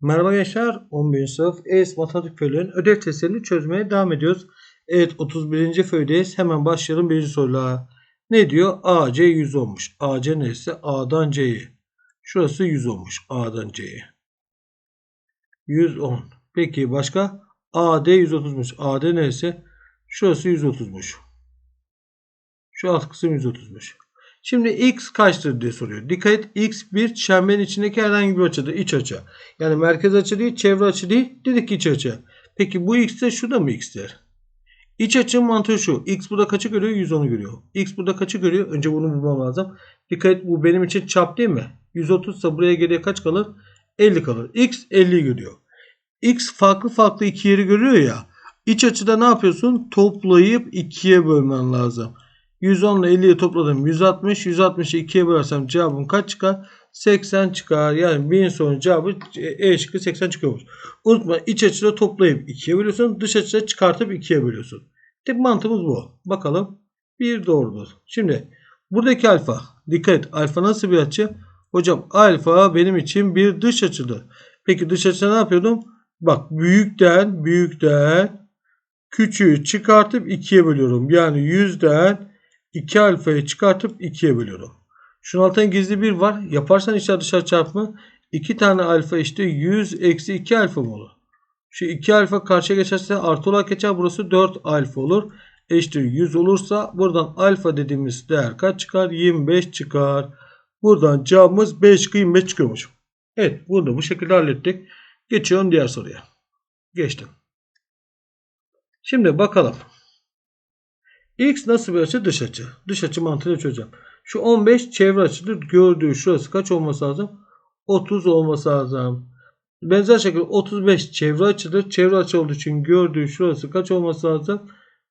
Merhaba gençler. 11. sınıf ES Matematik Föylerinin ödev testlerini çözmeye devam ediyoruz. Evet 31. föydeyiz. Hemen başlayalım birinci soruyla. Ne diyor? AC 100 olmuş. AC neresi? A'dan C'ye. Şurası 100 olmuş. A'dan C'ye. 110. Peki başka? AD 130'muş. AD neresi? Şurası 130'muş. Şu alt kısım 130'muş. Şimdi x kaçtır diye soruyor. Dikkat et x bir çemberin içindeki herhangi bir açıdır. iç açı. Yani merkez açı değil, çevre açı değil. Dedik iç açı. Peki bu x de şu da mı x'tir? İç açının mantığı şu. X burada kaçı görüyor? 110'u görüyor. X burada kaçı görüyor? Önce bunu bulmam lazım. Dikkat et bu benim için çap değil mi? 130 ise buraya geriye kaç kalır? 50 kalır. X 50'yi görüyor. X farklı farklı iki yeri görüyor ya. İç açıda ne yapıyorsun? Toplayıp ikiye bölmen lazım. 110 ile 50'yi topladım. 160. 160'ı 2'ye bölersem cevabım kaç çıkar? 80 çıkar. Yani birin sonu cevabı E şıkkı 80 çıkıyormuş. Unutma iç açıda toplayıp 2'ye bölüyorsun. Dış açıda çıkartıp 2'ye bölüyorsun. Tek mantığımız bu. Bakalım. Bir doğrudur. Şimdi buradaki alfa. Dikkat et. Alfa nasıl bir açı? Hocam alfa benim için bir dış açıdır. Peki dış açıda ne yapıyordum? Bak büyükten büyükten küçüğü çıkartıp 2'ye bölüyorum. Yani 100'den 2 alfayı çıkartıp 2'ye bölüyorum. Şunun altında gizli bir var. Yaparsan içler dışarı çarpımı 2 tane alfa işte 100 eksi 2 alfa mı olur? Şu 2 alfa karşıya geçerse artı olarak geçer. Burası 4 alfa olur. Eşittir 100 olursa buradan alfa dediğimiz değer kaç çıkar? 25 çıkar. Buradan cevabımız 5 25 çıkıyormuş. Evet bunu da bu şekilde hallettik. Geçiyorum diğer soruya. Geçtim. Şimdi bakalım. X nasıl bir açı? Dış açı. Dış açı mantığını çözeceğim. Şu 15 çevre açıdır. Gördüğü şurası kaç olması lazım? 30 olması lazım. Benzer şekilde 35 çevre açıdır. Çevre açı olduğu için gördüğü şurası kaç olması lazım?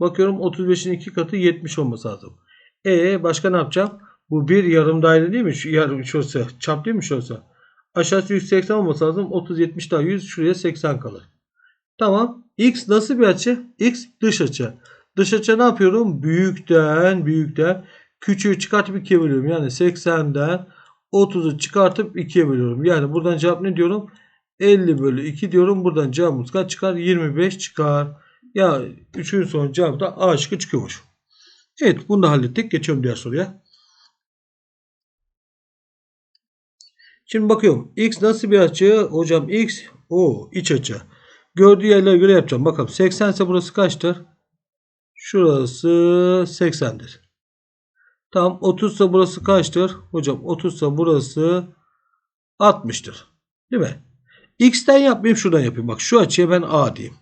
Bakıyorum 35'in 2 katı 70 olması lazım. E başka ne yapacağım? Bu bir yarım daire değil mi? Şu yarım şurası. Çap değil mi şurası? Aşağısı 180 olması lazım. 30 70 daha 100 şuraya 80 kalır. Tamam. X nasıl bir açı? X dış açı. Dış açı ne yapıyorum? Büyükten büyükten küçüğü çıkartıp 2'ye bölüyorum. Yani 80'den 30'u çıkartıp 2'ye bölüyorum. Yani buradan cevap ne diyorum? 50 bölü 2 diyorum. Buradan cevabımız kaç çıkar? 25 çıkar. Ya 3'ün son cevabı da A şıkkı çıkıyormuş. Evet bunu da hallettik. Geçiyorum diğer soruya. Şimdi bakıyorum. X nasıl bir açı? Hocam X o iç açı. Gördüğü yerlere göre yapacağım. Bakalım 80 ise burası kaçtır? Şurası 80'dir. Tamam 30 ise burası kaçtır? Hocam 30 ise burası 60'tır. Değil mi? X'ten yapmayayım şuradan yapayım. Bak şu açıya ben A diyeyim.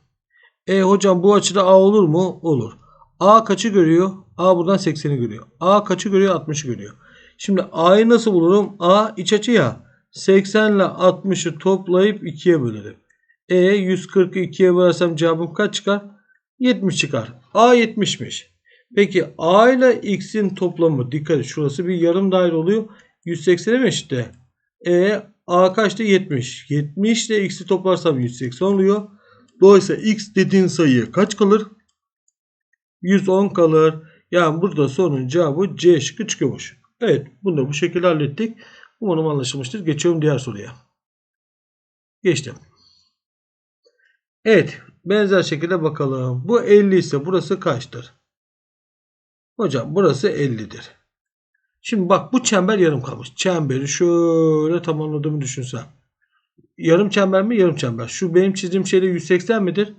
E hocam bu açıda A olur mu? Olur. A kaçı görüyor? A buradan 80'i görüyor. A kaçı görüyor? 60'ı görüyor. Şimdi A'yı nasıl bulurum? A iç açı ya. 80 ile 60'ı toplayıp 2'ye bölerim. E 140'ı 2'ye bölersem cevabım kaç çıkar? 70 çıkar. A 70'miş. Peki A ile X'in toplamı dikkat et şurası bir yarım daire oluyor. 180'e mi eşitti? E A kaçtı? 70. 70 ile X'i toplarsam 180 oluyor. Dolayısıyla X dediğin sayı kaç kalır? 110 kalır. Yani burada sorunun cevabı C şıkkı çıkıyormuş. Evet bunu da bu şekilde hallettik. Umarım anlaşılmıştır. Geçiyorum diğer soruya. Geçtim. Evet benzer şekilde bakalım. Bu 50 ise burası kaçtır? Hocam burası 50'dir. Şimdi bak bu çember yarım kalmış. Çemberi şöyle tamamladığımı düşünsem. Yarım çember mi? Yarım çember. Şu benim çizdiğim şeyde 180 midir?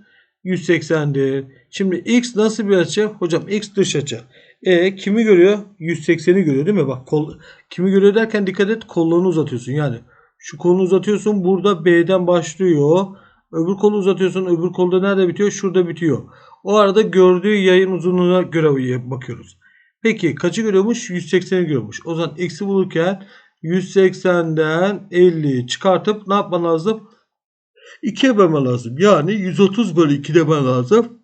180'dir. Şimdi x nasıl bir açı? Hocam x dış açı. E kimi görüyor? 180'i görüyor değil mi? Bak kol, kimi görüyor derken dikkat et kollarını uzatıyorsun. Yani şu kolunu uzatıyorsun. Burada B'den başlıyor. Öbür kolu uzatıyorsun. Öbür kolda nerede bitiyor? Şurada bitiyor. O arada gördüğü yayın uzunluğuna göre bakıyoruz. Peki kaçı görüyormuş? 180'i görüyormuş. O zaman x'i bulurken 180'den 50'yi çıkartıp ne yapman lazım? 2'ye bölmen lazım. Yani 130 bölü 2 demen lazım.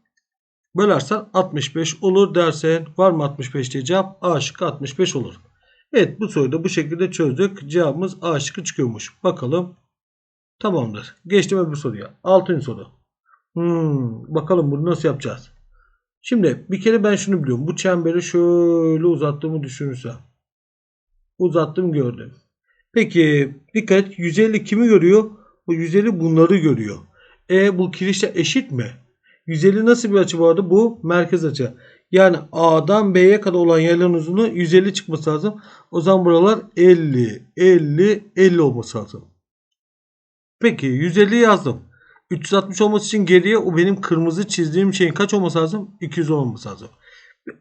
Bölersen 65 olur dersen var mı 65 diye cevap A şıkkı 65 olur. Evet bu soruyu da bu şekilde çözdük. Cevabımız A şıkkı çıkıyormuş. Bakalım. Tamamdır. Geçtim öbür soruya. 6. soru. Hmm, bakalım bunu nasıl yapacağız? Şimdi bir kere ben şunu biliyorum. Bu çemberi şöyle uzattığımı düşünürsem. Uzattım gördüm. Peki dikkat 150 kimi görüyor? Bu 150 bunları görüyor. E bu kirişle eşit mi? 150 nasıl bir açı vardı? Bu merkez açı. Yani A'dan B'ye kadar olan yayların uzunluğu 150 çıkması lazım. O zaman buralar 50, 50, 50 olması lazım. Peki 150 yazdım. 360 olması için geriye o benim kırmızı çizdiğim şeyin kaç olması lazım? 210 olması lazım.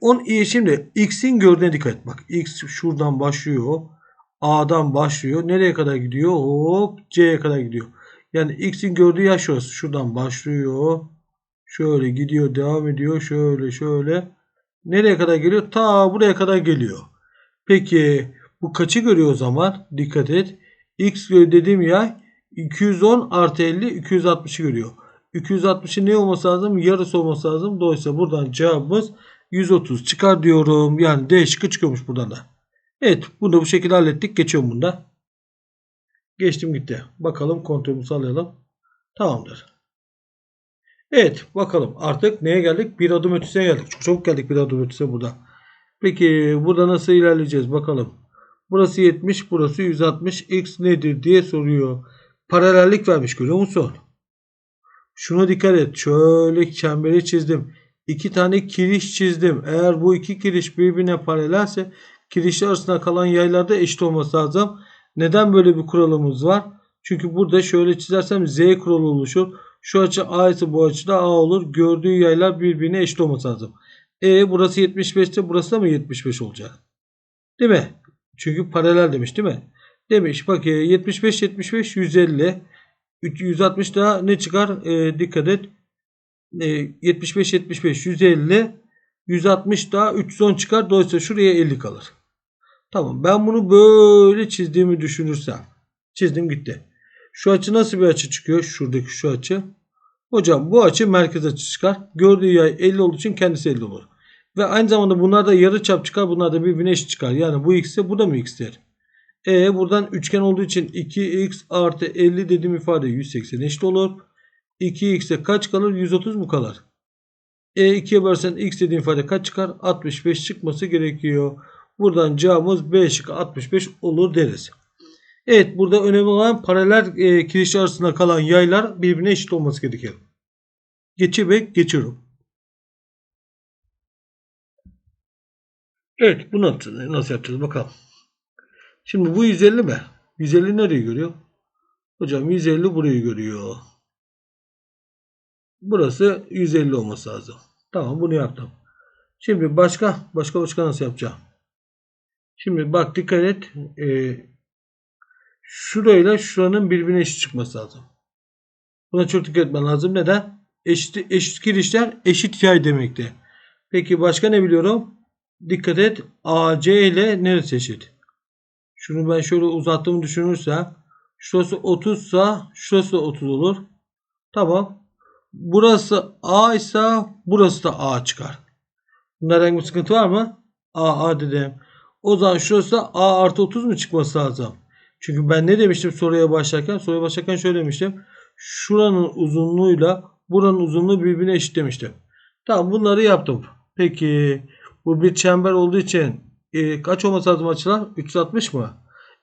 10 iyi şimdi x'in gördüğüne dikkat et. Bak x şuradan başlıyor. A'dan başlıyor. Nereye kadar gidiyor? Hop C'ye kadar gidiyor. Yani x'in gördüğü yer şurası. Şuradan başlıyor. Şöyle gidiyor devam ediyor. Şöyle şöyle. Nereye kadar geliyor? Ta buraya kadar geliyor. Peki bu kaçı görüyor o zaman? Dikkat et. X dediğim yer 210 artı 50 260'ı görüyor. 260'ın ne olması lazım? Yarısı olması lazım. Dolayısıyla buradan cevabımız 130 çıkar diyorum. Yani D şıkkı çıkıyormuş buradan da. Evet bunu da bu şekilde hallettik. Geçiyorum bunda. Geçtim gitti. Bakalım kontrolümüzü sağlayalım. Tamamdır. Evet bakalım artık neye geldik? Bir adım ötesine geldik. Çok çabuk geldik bir adım ötesine burada. Peki burada nasıl ilerleyeceğiz bakalım. Burası 70 burası 160 x nedir diye soruyor. Paralellik vermiş görüyor musun? Şuna dikkat et. Şöyle çemberi çizdim. İki tane kiriş çizdim. Eğer bu iki kiriş birbirine paralelse kirişler arasında kalan yaylarda eşit olması lazım. Neden böyle bir kuralımız var? Çünkü burada şöyle çizersem z kuralı oluşur. Şu açı a ise bu açı da a olur. Gördüğü yaylar birbirine eşit olması lazım. E burası 75 ise burası da mı 75 olacak? Değil mi? Çünkü paralel demiş değil mi? Demiş bak 75 75 150 160 daha ne çıkar? E, dikkat et. E, 75 75 150 160 daha 310 çıkar. Dolayısıyla şuraya 50 kalır. Tamam ben bunu böyle çizdiğimi düşünürsem. Çizdim gitti. Şu açı nasıl bir açı çıkıyor? Şuradaki şu açı. Hocam bu açı merkez açı çıkar. Gördüğü yay 50 olduğu için kendisi 50 olur. Ve aynı zamanda bunlar da yarı çap çıkar. Bunlar da birbirine eşit çıkar. Yani bu x ise bu da mı x'tir? E buradan üçgen olduğu için 2x artı 50 dediğim ifade 180 eşit olur. 2x'e kaç kalır? 130 mu kalır? E 2'ye bölsen x dediğim ifade kaç çıkar? 65 çıkması gerekiyor. Buradan cevabımız B şıkkı 65 olur deriz. Evet burada önemli olan paralel e, kirişler arasında kalan yaylar birbirine eşit olması gerekiyor. Geçi ve geçiyorum. Evet bunu nasıl yapacağız bakalım. Şimdi bu 150 mi? 150 nereyi görüyor? Hocam 150 burayı görüyor. Burası 150 olması lazım. Tamam bunu yaptım. Şimdi başka başka başka nasıl yapacağım? Şimdi bak dikkat et. Ee, şurayla şuranın birbirine eşit çıkması lazım. Buna çok dikkat etmen lazım. Neden? Eşit, eşit girişler eşit yay demekti. Peki başka ne biliyorum? Dikkat et. AC ile neresi eşit? Şunu ben şöyle uzattığımı düşünürsem şurası 30 ise şurası 30 olur. Tamam. Burası A ise burası da A çıkar. Bunda herhangi bir sıkıntı var mı? A, A dedim. O zaman şurası A artı 30 mu çıkması lazım? Çünkü ben ne demiştim soruya başlarken? Soruya başlarken şöyle demiştim. Şuranın uzunluğuyla buranın uzunluğu birbirine eşit demiştim. Tamam bunları yaptım. Peki bu bir çember olduğu için e, kaç olması lazım açılar? 360 mı?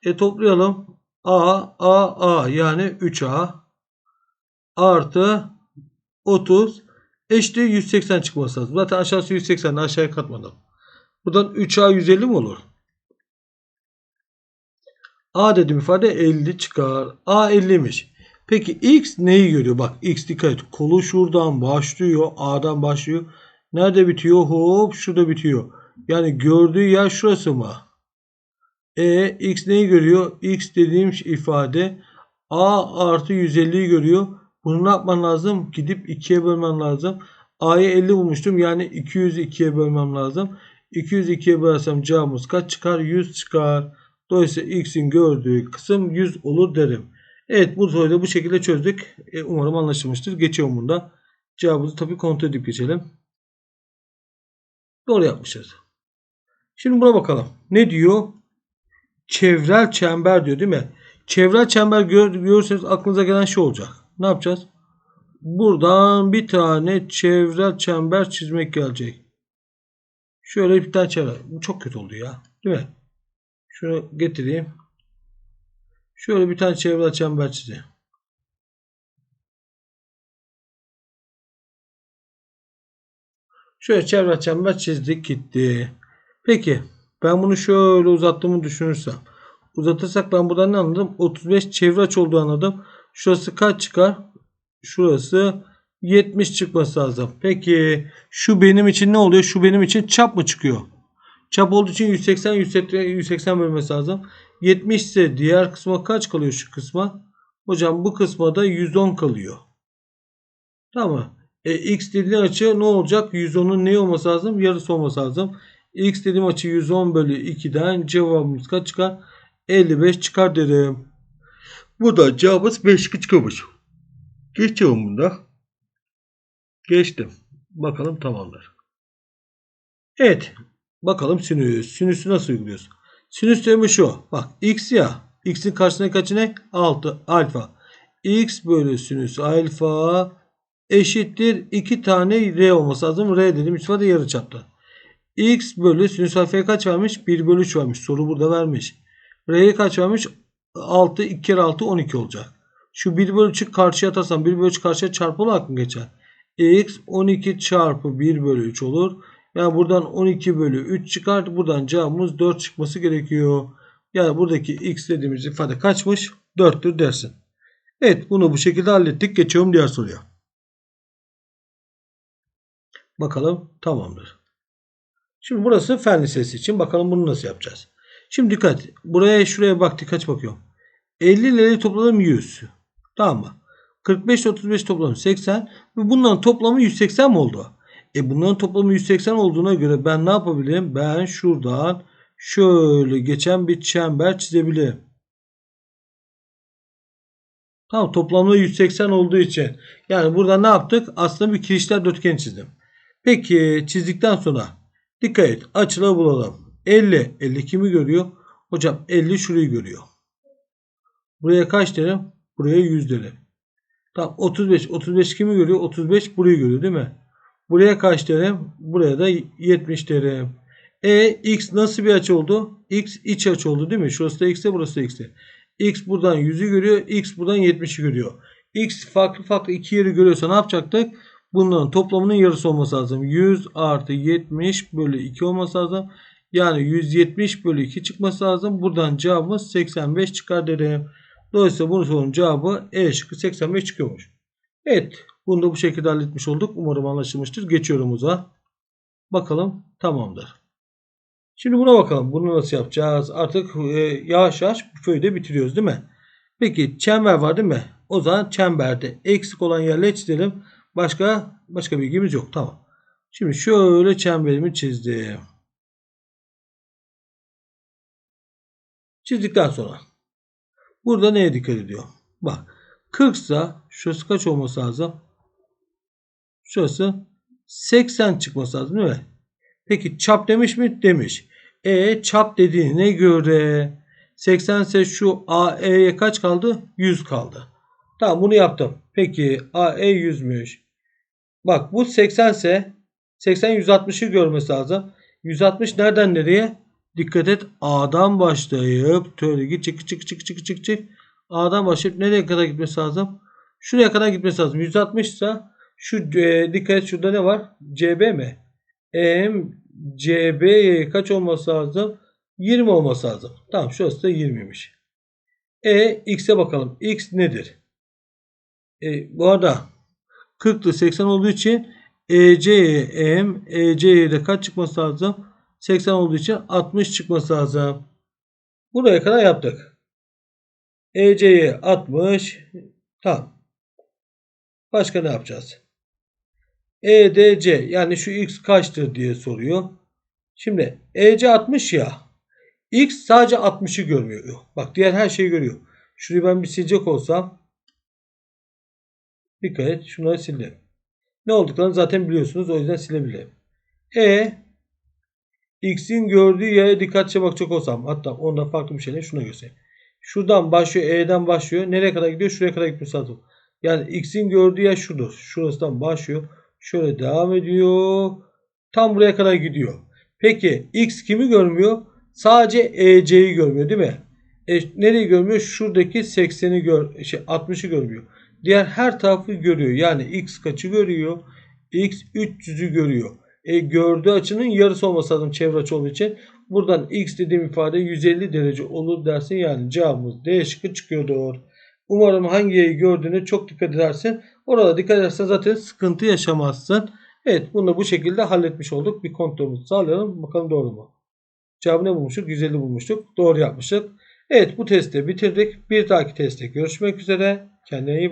E toplayalım. A, A, A yani 3A artı 30 eşittir 180 çıkması lazım. Zaten aşağısı 180 aşağıya katmadım. Buradan 3A 150 mi olur? A dedim ifade 50 çıkar. A 50'miş. Peki X neyi görüyor? Bak X dikkat et. Kolu şuradan başlıyor. A'dan başlıyor. Nerede bitiyor? Hop şurada bitiyor. Yani gördüğü yer şurası mı? E X neyi görüyor? X dediğim ifade A artı 150'yi görüyor. Bunu ne yapman lazım? Gidip 2'ye bölmen lazım. A'yı 50 bulmuştum. Yani 200'ü 2'ye bölmem lazım. 200'ü 2'ye bölersem cevabımız kaç çıkar? 100 çıkar. Dolayısıyla x'in gördüğü kısım 100 olur derim. Evet bu soruyu da bu şekilde çözdük. E, umarım anlaşılmıştır. Geçiyorum bunda. Cevabımızı tabii kontrol edip geçelim. Doğru yapmışız. Şimdi buna bakalım. Ne diyor? Çevrel çember diyor değil mi? Çevrel çember görürseniz aklınıza gelen şey olacak. Ne yapacağız? Buradan bir tane çevrel çember çizmek gelecek. Şöyle bir tane çevre. Bu çok kötü oldu ya. Değil mi? Şunu getireyim. Şöyle bir tane çevrel çember çizeyim. Şöyle çevre çember çizdik gitti. Peki ben bunu şöyle uzattığımı düşünürsem. Uzatırsak ben buradan ne anladım? 35 çevre açı olduğu anladım. Şurası kaç çıkar? Şurası 70 çıkması lazım. Peki şu benim için ne oluyor? Şu benim için çap mı çıkıyor? Çap olduğu için 180 180, 180 bölmesi lazım. 70 ise diğer kısma kaç kalıyor şu kısma? Hocam bu kısma da 110 kalıyor. Tamam. E, x dediğin açı ne olacak? 110'un ne olması lazım? Yarısı olması lazım. X dediğim açı 110 bölü 2'den cevabımız kaç çıkar? 55 çıkar derim. Bu da cevabımız 5 çıkmış. Geçiyorum bunda. Geçtim. Bakalım tamamdır. Evet. Bakalım sinüs. Sinüsü nasıl uyguluyoruz? Sinüs teoremi şu. Bak x ya. X'in karşısına kaçı ne? 6 alfa. X bölü sinüs alfa eşittir 2 tane R olması lazım. R dediğim ifade yarı çapta. X bölü sinüs alfaya kaç vermiş? 1 bölü 3 vermiş. Soru burada vermiş. R'ye kaç vermiş? 6, 2 kere 6, 12 olacak. Şu 1 bölü 3'ü karşıya atarsam 1 bölü 3 karşıya çarpı olarak mı geçer? X 12 çarpı 1 bölü 3 olur. Yani buradan 12 bölü 3 çıkar. Buradan cevabımız 4 çıkması gerekiyor. Yani buradaki x dediğimiz ifade kaçmış? 4'tür dersin. Evet bunu bu şekilde hallettik. Geçiyorum diğer soruya. Bakalım tamamdır. Şimdi burası fen lisesi için. Bakalım bunu nasıl yapacağız. Şimdi dikkat. Buraya şuraya baktık. Kaç bakıyorum. 50 ile topladım 100. Tamam mı? 45 35 topladım 80. Ve bunların toplamı 180 mi oldu? E bunların toplamı 180 olduğuna göre ben ne yapabilirim? Ben şuradan şöyle geçen bir çember çizebilirim. Tamam toplamda 180 olduğu için. Yani burada ne yaptık? Aslında bir kirişler dörtgen çizdim. Peki çizdikten sonra dikkat et açıları bulalım. 50. 50 kimi görüyor? Hocam 50 şurayı görüyor. Buraya kaç derim? Buraya 100 derim. Tamam 35. 35 kimi görüyor? 35 burayı görüyor değil mi? Buraya kaç derim? Buraya da 70 derim. E x nasıl bir açı oldu? X iç açı oldu değil mi? Şurası da x'e burası da x'e. X buradan 100'ü görüyor. X buradan 70'i görüyor. X farklı farklı iki yeri görüyorsa ne yapacaktık? Bunların toplamının yarısı olması lazım. 100 artı 70 bölü 2 olması lazım. Yani 170 bölü 2 çıkması lazım. Buradan cevabımız 85 çıkar derim. Dolayısıyla bunun sorunun cevabı E şıkkı 85 çıkıyormuş. Evet. Bunu da bu şekilde halletmiş olduk. Umarım anlaşılmıştır. Geçiyorum uza. Bakalım tamamdır. Şimdi buna bakalım. Bunu nasıl yapacağız? Artık e, yavaş yavaş bu köyde bitiriyoruz değil mi? Peki çember var değil mi? O zaman çemberde eksik olan yerleri çizelim. Başka başka bilgimiz yok. Tamam. Şimdi şöyle çemberimi çizdim. Çizdikten sonra burada neye dikkat ediyor? Bak 40 ise şurası kaç olması lazım? Şurası 80 çıkması lazım değil mi? Peki çap demiş mi? Demiş. E çap dediğine göre 80 ise şu AE'ye kaç kaldı? 100 kaldı. Tamam bunu yaptım. Peki AE 100'müş. Bak bu 80 ise 80 160'ı görmesi lazım. 160 nereden nereye? Dikkat et A'dan başlayıp şöyle çık çık çık çık çık çık. A'dan başlayıp nereye kadar gitmesi lazım? Şuraya kadar gitmesi lazım. 160 ise şu e, dikkat et şurada ne var? CB mi? M CB kaç olması lazım? 20 olması lazım. Tamam şurası da 20'ymiş. E x'e bakalım. X nedir? E, bu arada 40 ile 80 olduğu için EC'ye M, EC'ye de kaç çıkması lazım? 80 olduğu için 60 çıkması lazım. Buraya kadar yaptık. EC'ye 60. Tamam. Başka ne yapacağız? EDC yani şu x kaçtır diye soruyor. Şimdi EC 60 ya. X sadece 60'ı görmüyor. Bak diğer her şeyi görüyor. Şurayı ben bir silecek olsam dikkat et şunları sildim. Ne olduklarını zaten biliyorsunuz. O yüzden silebilirim. E X'in gördüğü yere dikkatçe bakacak olsam hatta ondan farklı bir şeyle şuna göstereyim. Şuradan başlıyor. E'den başlıyor. Nereye kadar gidiyor? Şuraya kadar gitmesi lazım. Yani X'in gördüğü yer şudur. Şurasından başlıyor. Şöyle devam ediyor. Tam buraya kadar gidiyor. Peki X kimi görmüyor? Sadece EC'yi görmüyor değil mi? E, nereyi görmüyor? Şuradaki 80'i gör, şey 60'ı görmüyor. Diğer her tarafı görüyor. Yani X kaçı görüyor? X 300'ü görüyor. E, gördüğü açının yarısı olması lazım çevre açı olduğu için. Buradan x dediğim ifade 150 derece olur dersin. Yani cevabımız D şıkkı çıkıyordur. Umarım hangi gördüğüne çok dikkat edersin. Orada dikkat edersen zaten sıkıntı yaşamazsın. Evet bunu da bu şekilde halletmiş olduk. Bir kontrolümüzü sağlayalım. Bakalım doğru mu? Cevabı ne bulmuştuk? 150 bulmuştuk. Doğru yapmıştık. Evet bu testi bitirdik. Bir dahaki testte görüşmek üzere. که نه